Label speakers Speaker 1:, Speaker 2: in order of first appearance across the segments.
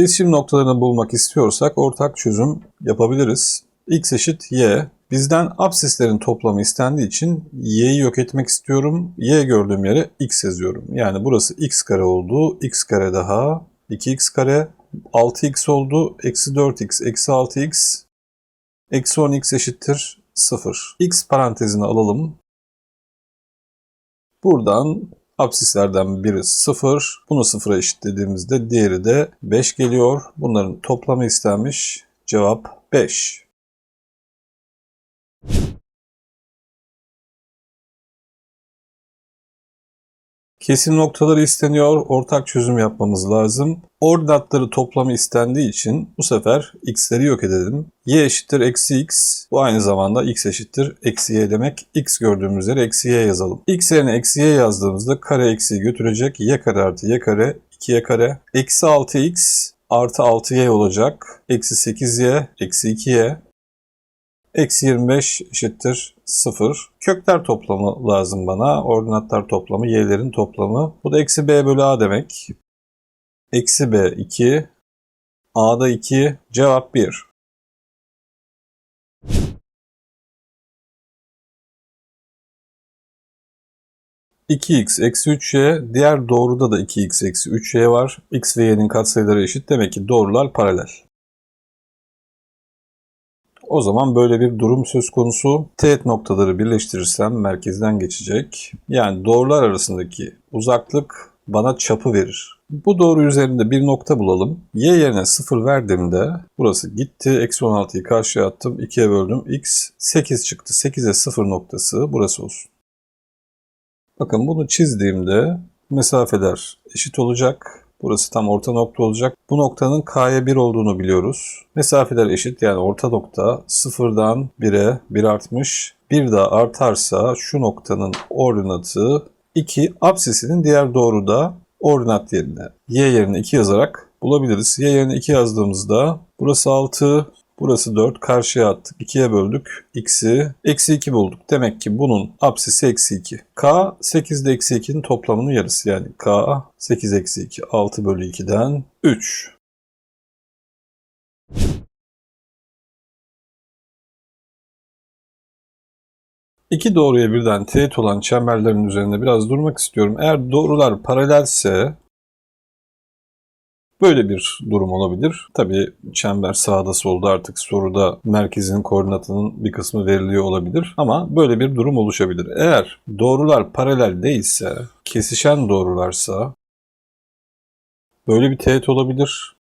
Speaker 1: Kesişim noktalarını bulmak istiyorsak ortak çözüm yapabiliriz. x eşit y. Bizden absislerin toplamı istendiği için y'yi yok etmek istiyorum. y gördüğüm yere x yazıyorum. Yani burası x kare oldu. x kare daha 2x kare 6x oldu. Eksi 4x eksi 6x eksi 10x eşittir 0. x parantezini alalım. Buradan absislerden biri 0. Bunu 0'a eşitlediğimizde diğeri de 5 geliyor. Bunların toplamı istenmiş. Cevap 5. Kesim noktaları isteniyor. Ortak çözüm yapmamız lazım. Ordinatları toplamı istendiği için bu sefer x'leri yok edelim. y eşittir eksi x. Bu aynı zamanda x eşittir eksi y demek. x gördüğümüz yere eksi y yazalım. x yerine eksi y yazdığımızda kare eksiği götürecek. y kare artı y kare 2y kare. Eksi 6x artı 6y olacak. Eksi 8y eksi 2y. Eksi 25 eşittir 0. Kökler toplamı lazım bana. Ordinatlar toplamı, y'lerin toplamı. Bu da eksi b bölü a demek. Eksi b 2. a'da 2. Cevap 1. x eksi 3y, diğer doğruda da 2x eksi 3y var. x ve y'nin katsayıları eşit. Demek ki doğrular paralel. O zaman böyle bir durum söz konusu. Teğet noktaları birleştirirsem merkezden geçecek. Yani doğrular arasındaki uzaklık bana çapı verir. Bu doğru üzerinde bir nokta bulalım. Y yerine 0 verdiğimde burası gitti. Eksi 16'yı karşıya attım. 2'ye böldüm. X 8 çıktı. 8'e 0 noktası burası olsun. Bakın bunu çizdiğimde mesafeler eşit olacak. Burası tam orta nokta olacak. Bu noktanın K'ya 1 olduğunu biliyoruz. Mesafeler eşit yani orta nokta 0'dan 1'e 1 artmış. Bir daha artarsa şu noktanın ordinatı 2 absisinin diğer doğruda ordinat yerine y yerine 2 yazarak bulabiliriz. Y yerine 2 yazdığımızda burası 6, burası 4. Karşıya attık. 2'ye böldük. X'i eksi 2 bulduk. Demek ki bunun apsisi eksi 2. K 8 ile eksi 2'nin toplamının yarısı. Yani K 8 eksi 2. 6 bölü 2'den 3. İki doğruya birden teğet olan çemberlerin üzerinde biraz durmak istiyorum. Eğer doğrular paralelse Böyle bir durum olabilir. Tabii çember sağda solda artık soruda merkezinin koordinatının bir kısmı veriliyor olabilir. Ama böyle bir durum oluşabilir. Eğer doğrular paralel değilse, kesişen doğrularsa böyle bir teğet olabilir.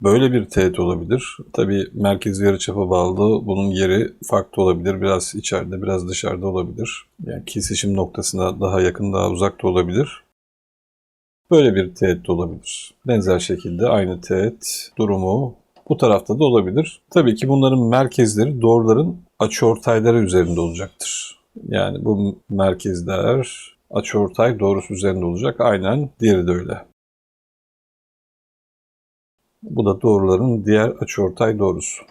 Speaker 1: Böyle bir teğet olabilir. Tabii merkez yarıçapa bağlı. Bunun yeri farklı olabilir. Biraz içeride, biraz dışarıda olabilir. Yani kesişim noktasına daha yakın, daha uzak da olabilir. Böyle bir teğet de olabilir. Benzer şekilde aynı teğet durumu bu tarafta da olabilir. Tabii ki bunların merkezleri doğruların açıortayları üzerinde olacaktır. Yani bu merkezler açıortay doğrusu üzerinde olacak. Aynen diğeri de öyle. Bu da doğruların diğer açıortay doğrusu.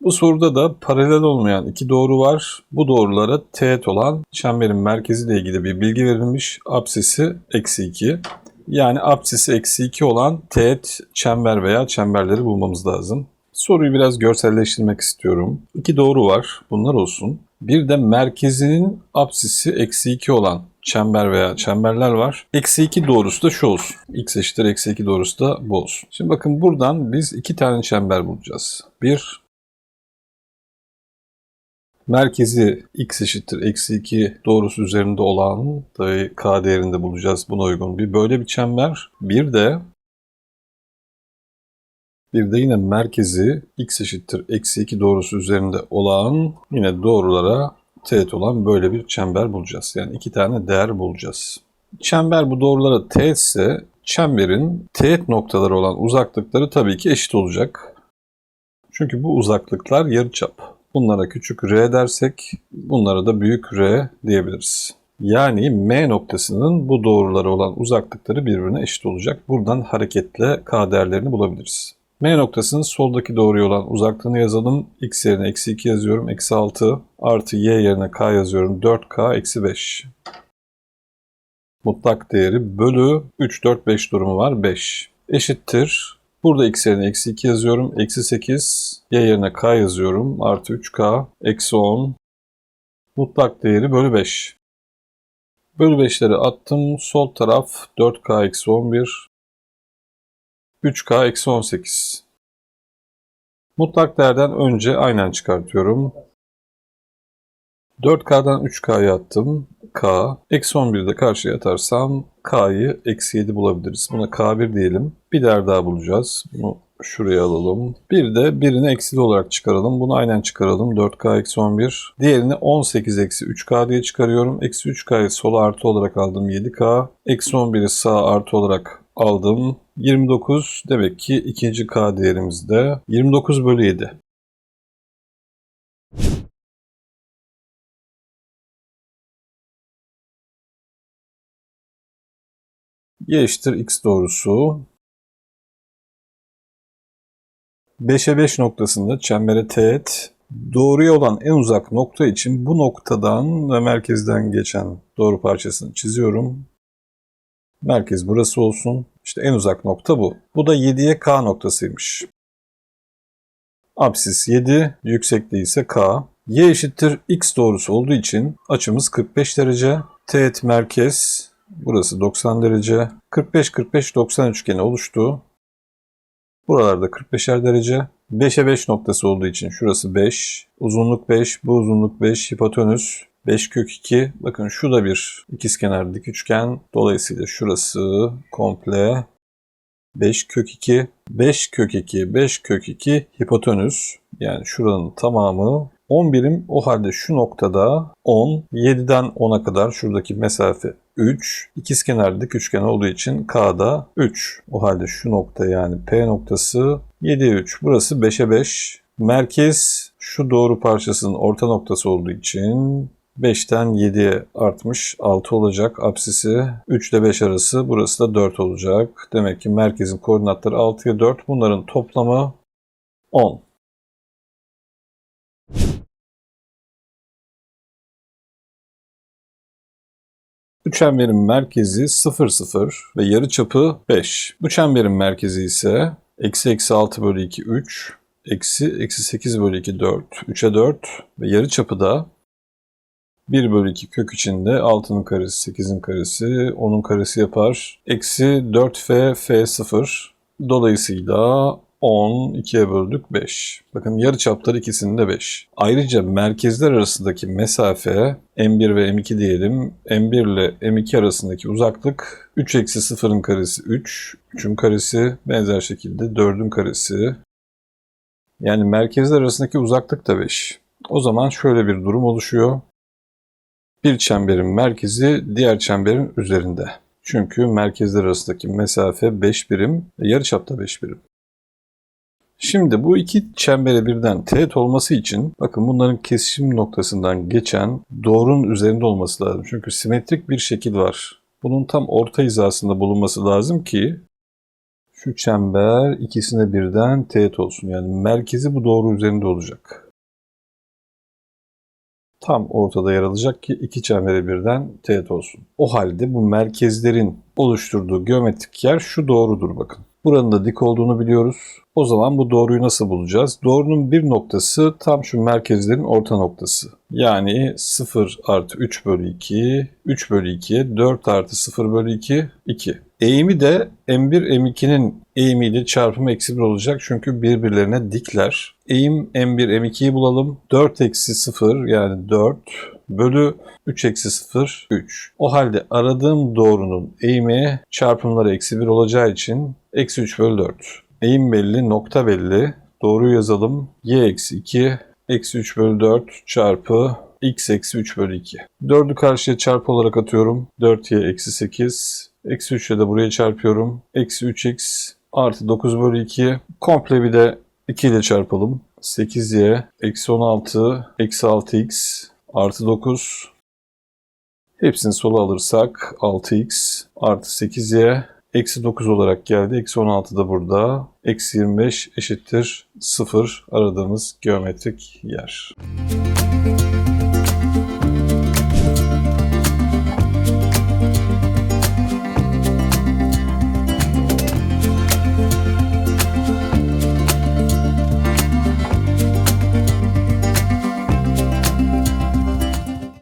Speaker 1: Bu soruda da paralel olmayan iki doğru var. Bu doğrulara teğet olan çemberin merkeziyle ilgili bir bilgi verilmiş. Apsisi eksi 2. Yani apsisi eksi 2 olan teğet çember veya çemberleri bulmamız lazım. Soruyu biraz görselleştirmek istiyorum. İki doğru var. Bunlar olsun. Bir de merkezinin apsisi eksi 2 olan çember veya çemberler var. Eksi 2 doğrusu da şu olsun. X eşittir eksi 2 doğrusu da bu olsun. Şimdi bakın buradan biz iki tane çember bulacağız. Bir merkezi x eşittir eksi 2 doğrusu üzerinde olan da k değerinde bulacağız buna uygun bir böyle bir çember. Bir de bir de yine merkezi x eşittir eksi 2 doğrusu üzerinde olan yine doğrulara teğet olan böyle bir çember bulacağız. Yani iki tane değer bulacağız. Çember bu doğrulara teğetse çemberin teğet noktaları olan uzaklıkları tabii ki eşit olacak. Çünkü bu uzaklıklar yarıçap. Bunlara küçük r dersek bunlara da büyük r diyebiliriz. Yani M noktasının bu doğruları olan uzaklıkları birbirine eşit olacak. Buradan hareketle K değerlerini bulabiliriz. M noktasının soldaki doğruya olan uzaklığını yazalım. X yerine eksi 2 yazıyorum. Eksi 6 artı Y yerine K yazıyorum. 4K eksi 5. Mutlak değeri bölü 3, 4, 5 durumu var. 5. eşittir. Burada x yerine eksi 2 yazıyorum. Eksi 8. Y yerine k yazıyorum. Artı 3k. Eksi 10. Mutlak değeri bölü 5. Bölü 5'leri attım. Sol taraf 4k eksi 11. 3k eksi 18. Mutlak değerden önce aynen çıkartıyorum. 4K'dan 3K'yı attım. K. Eksi 11'i de karşıya atarsam K'yı eksi 7 bulabiliriz. Buna K1 diyelim. Bir değer daha bulacağız. Bunu şuraya alalım. Bir de birini eksili olarak çıkaralım. Bunu aynen çıkaralım. 4K eksi 11. Diğerini 18 eksi 3K diye çıkarıyorum. Eksi 3K'yı sola artı olarak aldım. 7K. Eksi 11'i sağa artı olarak aldım. 29 demek ki ikinci K değerimizde 29 bölü 7. Y eşittir x doğrusu. 5'e 5 noktasında çembere teğet doğruya olan en uzak nokta için bu noktadan ve merkezden geçen doğru parçasını çiziyorum. Merkez burası olsun. İşte en uzak nokta bu. Bu da 7'ye K noktasıymış. Apsis 7, yüksekliği ise K. Y eşittir X doğrusu olduğu için açımız 45 derece. Teğet merkez Burası 90 derece. 45-45-90 üçgeni oluştu. Buralarda 45'er derece. 5'e 5 noktası olduğu için şurası 5. Uzunluk 5, bu uzunluk 5. Hipotenüs 5 kök 2. Bakın şu da bir ikizkenar dik üçgen. Dolayısıyla şurası komple 5 kök 2. 5 kök 2, 5 kök 2 hipotenüs. Yani şuranın tamamı 10 birim. O halde şu noktada 10, 7'den 10'a kadar şuradaki mesafe 3. İkizkenar dik üçgen olduğu için K'da 3. O halde şu nokta yani P noktası 7'ye 3. Burası 5'e 5. Merkez şu doğru parçasının orta noktası olduğu için 5'ten 7'ye artmış 6 olacak apsisi. 3 ile 5 arası burası da 4 olacak. Demek ki merkezin koordinatları 6'ya 4. Bunların toplamı 10. Bu çemberin merkezi 0, 0 ve yarıçapı 5. Bu çemberin merkezi ise eksi eksi 6 bölü 2, 3, eksi eksi 8 bölü 2, 4, 3'e 4 ve yarıçapı da 1 bölü 2 kök içinde 6'nın karesi, 8'in karesi, 10'un karesi yapar. Eksi 4f, f0. Dolayısıyla 10, 2'ye böldük 5. Bakın yarı çapları ikisinde 5. Ayrıca merkezler arasındaki mesafe M1 ve M2 diyelim. M1 ile M2 arasındaki uzaklık 3 eksi 0'ın karesi 3. 3'ün karesi benzer şekilde 4'ün karesi. Yani merkezler arasındaki uzaklık da 5. O zaman şöyle bir durum oluşuyor. Bir çemberin merkezi diğer çemberin üzerinde. Çünkü merkezler arasındaki mesafe 5 birim ve yarıçapta 5 birim. Şimdi bu iki çembere birden teğet olması için bakın bunların kesişim noktasından geçen doğrunun üzerinde olması lazım. Çünkü simetrik bir şekil var. Bunun tam orta hizasında bulunması lazım ki şu çember ikisine birden teğet olsun. Yani merkezi bu doğru üzerinde olacak tam ortada yer alacak ki iki çembere birden teğet olsun. O halde bu merkezlerin oluşturduğu geometrik yer şu doğrudur bakın. Buranın da dik olduğunu biliyoruz. O zaman bu doğruyu nasıl bulacağız? Doğrunun bir noktası tam şu merkezlerin orta noktası. Yani 0 artı 3 bölü 2, 3 bölü 2'ye 4 artı 0 bölü 2, 2. Eğimi de M1, M2'nin eğimiyle çarpımı eksi 1 olacak. Çünkü birbirlerine dikler. Eğim M1, M2'yi bulalım. 4 eksi 0 yani 4 bölü 3 eksi 0, 3. O halde aradığım doğrunun eğimi çarpımları eksi 1 olacağı için eksi 3 bölü 4. Eğim belli, nokta belli. Doğruyu yazalım. Y eksi 2 eksi 3 bölü 4 çarpı x eksi 3 bölü 2. 4'ü karşıya çarpı olarak atıyorum. 4y eksi 8. Eksi 3 ile de buraya çarpıyorum. Eksi 3x artı 9 bölü 2. Komple bir de 2 ile çarpalım. 8y eksi 16 eksi 6x artı 9. Hepsini sola alırsak 6x artı 8y eksi 9 olarak geldi. Eksi 16 da burada. Eksi 25 eşittir 0 aradığımız geometrik yer. Müzik